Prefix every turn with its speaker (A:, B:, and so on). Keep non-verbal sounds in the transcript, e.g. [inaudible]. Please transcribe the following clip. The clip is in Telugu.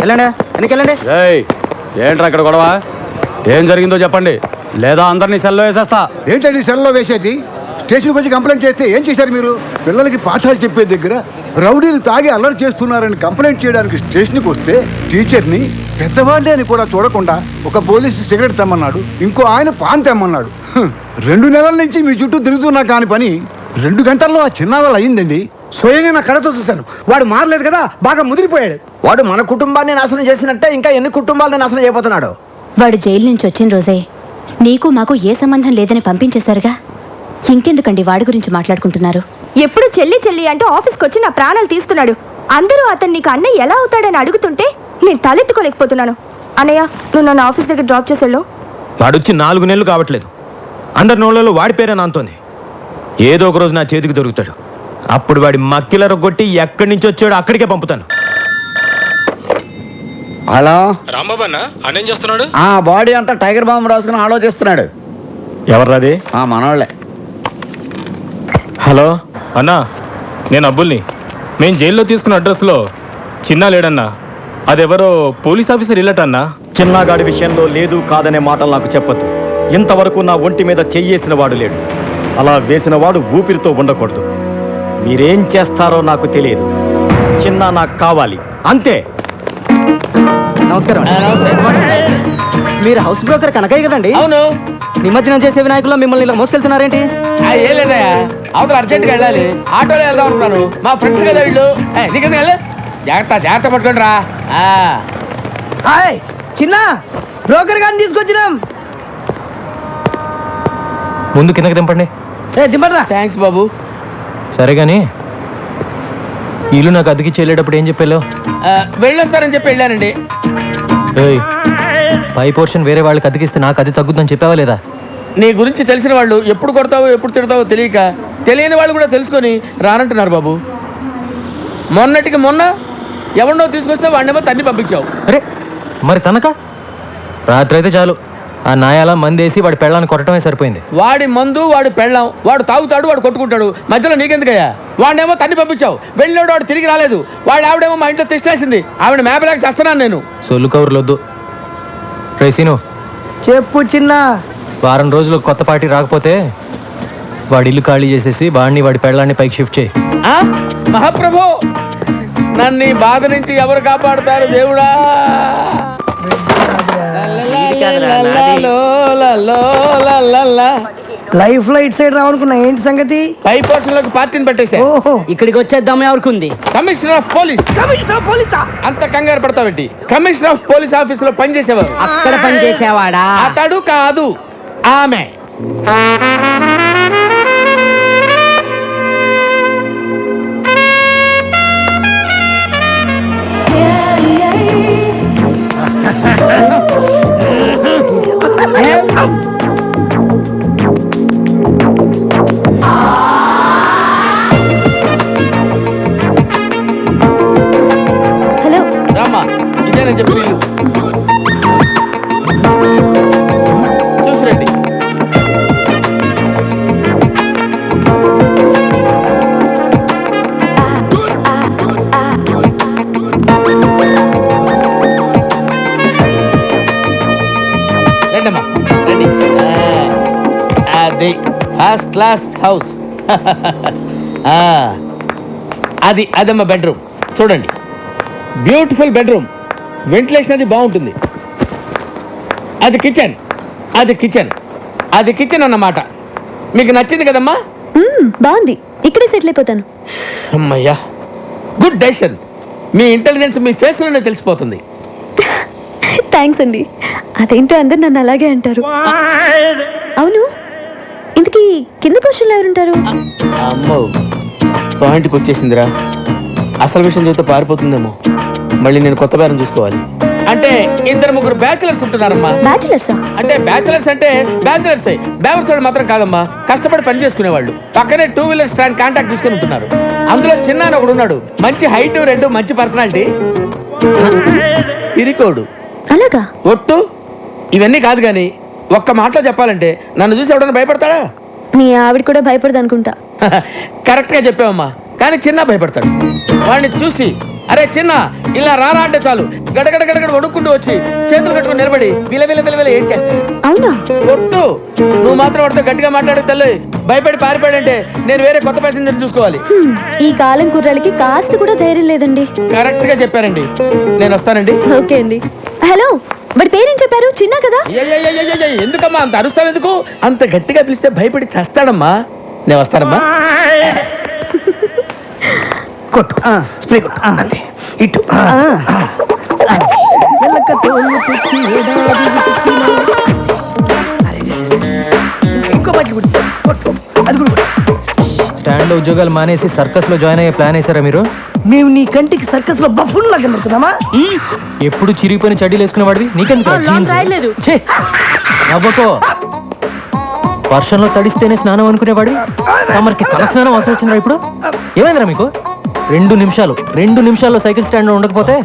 A: వెళ్ళండి.
B: ఏయ్ ఏంట్రా ఇక్కడ గొడవ? ఏం జరిగిందో చెప్పండి. లేదా అందరినీ సెల్లో వేసేస్తా.
C: ఏంటండి సెల్లో వేసేది? స్టేషన్కి వచ్చి కంప్లైంట్ చేస్తే ఏం చేశారు మీరు? పిల్లలకి పాఠాలు చెప్పే దగ్గర రౌడీలు తాగి అల్లరి చేస్తున్నారని కంప్లైంట్ చేయడానికి స్టేషన్కి వస్తే టీచర్ని పెద్దవాళ్ళే అని కూడా చూడకుండా ఒక పోలీసు సిగరెట్ తెమ్మన్నాడు ఇంకో ఆయన పాన్ తెమ్మన్నాడు. రెండు నెలల నుంచి మీ చుట్టూ తిరుగుతున్నా కాని పని రెండు గంటల్లో ఆ చిన్నవాళ్ళు అయ్యిందండి. స్వయంగా నా కళతో చూశాను. వాడు మారలేదు కదా బాగా ముదిరిపోయాడు.
A: వాడు మన కుటుంబాన్ని నాశనం చేసినట్టే ఇంకా ఎన్ని కుటుంబాలను నాశనం చేయబోతున్నాడు?
D: వాడు జైలు నుంచి వచ్చిన రోజే నీకు మాకు ఏ సంబంధం లేదని పంపించేశారుగా? ఇంకెందుకండి వాడి గురించి మాట్లాడుకుంటున్నారు?
E: ఎప్పుడు చెల్లి చెల్లి అంటూ ఆఫీస్కి వచ్చి నా ప్రాణాలు తీస్తున్నాడు. అందరూ అతను నీకు అన్నయ్య ఎలా అవుతాడని అడుగుతుంటే నేను తలెత్తుకోలేకపోతున్నాను. అన్నయ్య నువ్వు నన్ను ఆఫీస్ దగ్గర డ్రాప్ చేసేళ్ళు.
F: వాడొచ్చి నాలుగు నెలలు కావట్లేదు. అందరి నోళ్ళలో వాడి పేరే నాంతోంది. ఏదో ఒక రోజు నా చేతికి దొరుకుతాడు. అప్పుడు వాడి మక్కిల రొగ్గొట్టి ఎక్కడి నుంచి వచ్చాడో అక్కడికే పంపుతాను.
G: హలో?
F: రాంబాబు అన్న అన్నేం చేస్తున్నాడు?
G: ఆ బాడీ అంతా టైగర్ బాంబు రాసుకుని ఆలోచిస్తున్నాడు.
F: ఎవర్రాది?
G: ఆ మనోళ్ళే.
F: హలో? అన్నా నేను అబ్బుల్ని. మేము జైల్లో తీసుకున్న అడ్రస్లో చిన్న లేడన్నా. అదెవరో పోలీస్ ఆఫీసర్ ఇల్లట అన్నా.
H: చిన్నగాడి విషయంలో లేదు కాదనే మాటలు నాకు చెప్పొద్దు. ఇంతవరకు నా ఒంటి మీద చెయ్యేసిన వాడు లేడు. అలా వేసిన వాడు ఊపిరితో ఉండకూడదు. మీరేం చేస్తారో నాకు తెలియదు. చిన్న నాకు కావాలి. అంతే.
A: నమస్కారం మీరు హౌస్ బ్రోకర్ కనకయ్య కదండి? అవును. నిమజ్జనం చేసే వినాయకుల్లో మిమ్మల్ని ఇలా మోసుకెళ్తున్నారేంటి?
I: ఏం లేదయ్యా. అవతల అర్జెంట్గా వెళ్ళాలి. ఆటోలో వెళ్దాం అనుకున్నాను. మా ఫ్రెండ్స్ కదా వీళ్ళు. వెళ్ళు. జాగ్రత్త జాగ్రత్త పట్టుకోండి రా
A: హాయ్ చిన్న బ్రోకర్ గారిని తీసుకొచ్చినాం.
F: ముందు కిందకి దింపండి.
A: ఏ దింపరా
I: థ్యాంక్స్ బాబు.
F: సరే కానీ ఇల్లు నాకు అద్దెకి చెల్లేటప్పుడు ఏం చెప్పాలో?
I: వెళ్ళొస్తారని చెప్పి వెళ్ళానండి.
F: ఏయ్ పై పోర్షన్ వేరే వాళ్ళకి అతికిస్తే నాకు అది తగ్గుద్దని చెప్పావా లేదా?
I: నీ గురించి తెలిసిన వాళ్ళు ఎప్పుడు కొడతావో ఎప్పుడు తిడతావో తెలియక తెలియని వాళ్ళు కూడా తెలుసుకొని రానంటున్నారు బాబు. మొన్నటికి మొన్న ఎవరినో తీసుకొస్తే వాడినేమో తన్ని పంపించావు.
F: అరే మరి తనక? రాత్రి అయితే చాలు. ఆ నాయాల మందేసి వాడి పెళ్ళాన్ని కొట్టడమే సరిపోయింది.
I: వాడి మందు వాడు పెళ్ళాం వాడు తాగుతాడు వాడు కొట్టుకుంటాడు. మధ్యలో నీకెందుకయ్యా? వాడినేమో తన్ని పంపించావు. వెళ్ళినోడు వాడు తిరిగి రాలేదు. వాళ్ళ ఆవిడేమో మా ఇంట్లో తెచ్చేసింది ఆవిడ మేపలేక చేస్తున్నాను నేను.
F: సొల్లు కవర్లొద్దు రేసీను
A: చెప్పు చిన్న.
F: వారం రోజులు కొత్త పార్టీ రాకపోతే వాడి ఇల్లు ఖాళీ చేసేసి వాడిని వాడి పెళ్ళాన్ని పైకి షిఫ్ట్ చేయి.
I: ఆ? మహాప్రభు! నన్ను ఈ బాధ నుంచి ఎవరు కాపాడుతారు దేవుడా.
A: లైఫ్లో ఇటు సైడ్ రావనుకున్నా ఏంటి సంగతి?
I: పై పోర్షన్లకు పార్టీని పెట్టేశా
A: ఓహో. ఇక్కడికి వచ్చేద్దాం ఎవరికి
I: కమిషనర్ ఆఫ్ పోలీస్.
A: కమిషనర్ పోలీసా?
I: అంత కంగారు పడతావేంటి కమిషనర్ ఆఫ్ పోలీస్ ఆఫీస్లో పనిచేసేవారు.
A: అక్కడ పని చేసేవాడా
I: అతడు కాదు ఆమె. రండి అది ఫస్ట్ క్లాస్ హౌస్ ఆ, అది [laughs] అదమ్మా బెడ్రూమ్ చూడండి. బ్యూటిఫుల్ బెడ్రూమ్ వెంటిలేషన్ అది బాగుంటుంది. అది కిచెన్ అది కిచెన్ అది కిచెన్ అన్నమాట. మీకు నచ్చింది కదమ్మా?
D: బాగుంది. ఇక్కడే సెటిల్ అయిపోతాను.
I: అమ్మయ్యా గుడ్ డెసిషన్ మీ ఇంటెలిజెన్స్ మీ ఫేస్లోనే తెలిసిపోతుంది. [laughs]
D: థ్యాంక్స్ అండి. అదేంటో అందరు నన్ను అలాగే అంటారు. అవును. ఇంతకీ కింద పోర్షన్లో ఎవరుంటారు?
I: అమ్మో పాయింట్కి వచ్చేసిందిరా. అసలు విషయం చూస్తే పారిపోతుందేమో. మళ్ళీ నేను కొత్త బేరం చూసుకోవాలి. అంటే ఇద్దరు ముగ్గురు బ్యాచులర్స్ ఉంటున్నారమ్మా.
D: బ్యాచులర్సా?
I: అంటే బ్యాచులర్స్ అంటే బ్యాచులర్స్. బ్యాచులర్స్ వాళ్ళు మాత్రం కాదమ్మా. కష్టపడి పని చేసుకునేవాళ్ళు. పక్కనే టూ వీలర్ స్టాండ్ కాంటాక్ట్ తీసుకుని ఉంటున్నారు. అందులో చిన్న ఒకడు ఉన్నాడు. మంచి హైట్ రెండు మంచి పర్సనాలిటీ ఇరికోడు.
D: అలాగా?
I: ఒట్టు? ఇవన్నీ కాదు కానీ ఒక్క మాటలో చెప్పాలంటే నన్ను చూసి ఎవడన్నా భయపడతాడా?
D: మీ ఆవిడ కూడా భయపడదు అనుకుంటా. [laughs]
I: కరెక్ట్గా చెప్పావమ్మా. కానీ చిన్న భయపడతాడు. వాడిని చూసి అరే చిన్న ఇలా రారా అంటే చాలు. గడగడ గడగడ వణుక్కుంటూ వచ్చి చేతులు కట్టుకుని నిలబడి విల విల విల విల ఏం చేస్తాను
E: అవునా?
I: కొట్టు నువ్వు మాత్రం వాడితో గట్టిగా మాట్లాడు తల్లి. భయపడి పారిపోయాడంటే నేను వేరే కొత్త ప్యాసింజర్ చూసుకోవాలి.
E: ఈ కాలం కుర్రాలకి కాస్త కూడా ధైర్యం లేదండి.
I: కరెక్ట్గా చెప్పారండి. నేను వస్తానండి.
E: ఓకే అండి. హలో. వాడి పేరేం చెప్పారు? చిన్న కదా?
I: ఎందుకమ్మా అంత అరుస్తావు ఎందుకు అంత గట్టిగా పిలిస్తే భయపడి చేస్తాడమ్మా నేను వస్తానమ్మా
A: కొట్టు స్ప్రే కొట్టు అంతే ఇటు ఇంకో కొట్టు అది కూడా
F: స్టాండ్ ఉద్యోగాలు మానేసి సర్కస్లో జాయిన్ అయ్యే ప్లాన్ వేసారా మీరు
A: మేము నీ కంటికి సర్కస్లో బఫున్ లాగా కనబడుతున్నామా
F: ఎప్పుడు చిరిగిపోయిన చడ్డీలు వేసుకునే వాడివి నీకెందుకు నవ్వకో. వర్షంలో తడిస్తేనే స్నానం అనుకునేవాడివి? తమరికి తల స్నానం అవసరం వచ్చిందిరా ఇప్పుడు? ఏమైందిరా మీకు? రెండు నిమిషాలు. రెండు నిమిషాల్లో సైకిల్ స్టాండ్ ఉండకపోతే.